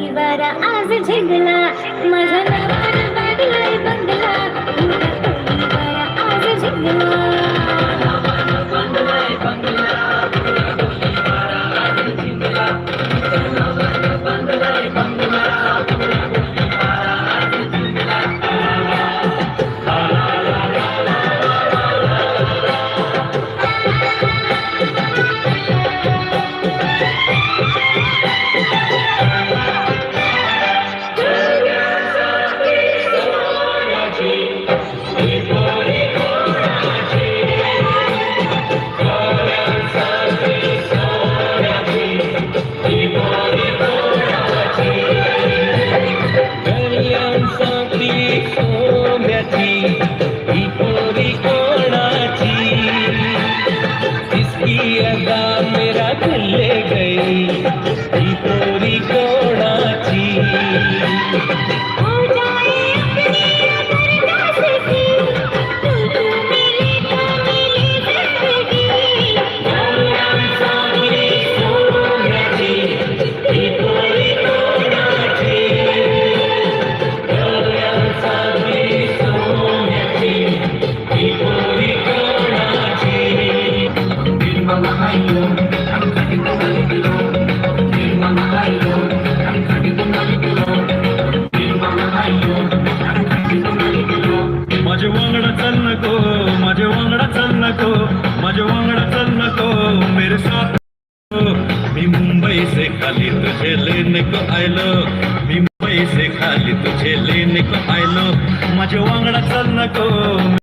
वारा आज झिंगला माझा नवार बागलाय बंगला. वारा आज eat माझे वांगडा चल नको माझे वांगडा चल नको माझे वांगडा चल नको मेरे साथ मी मुंबई से खाली तुझे लेने को आयलो. मी मुंबई से खाली तुझे लेने को आयलो. माझे वांगडा चल नको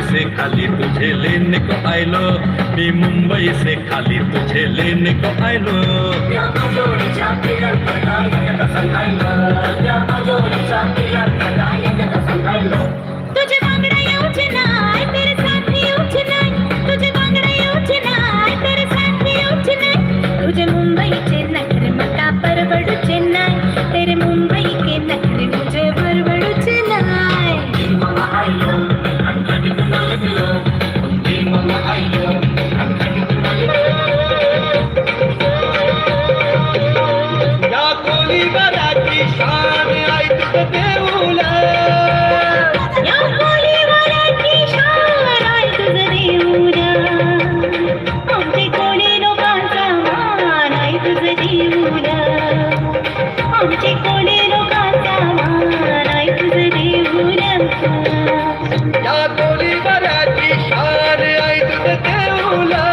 मुंबई से खाली तुझे लेने को आयलो। मी मुंबई से खाली तुझे लेने को आयलो। तुझे कोलीवराची शान ऐकत देऊला. या कोळीवाड्याची शान तुझं देऊरा आमचे कोळी लोकांचा मान आमचे लोकांचा या शान ऐकत देऊला.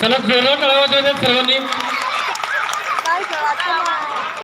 चला जोरात आवाज वाजवा सर्वांनी काय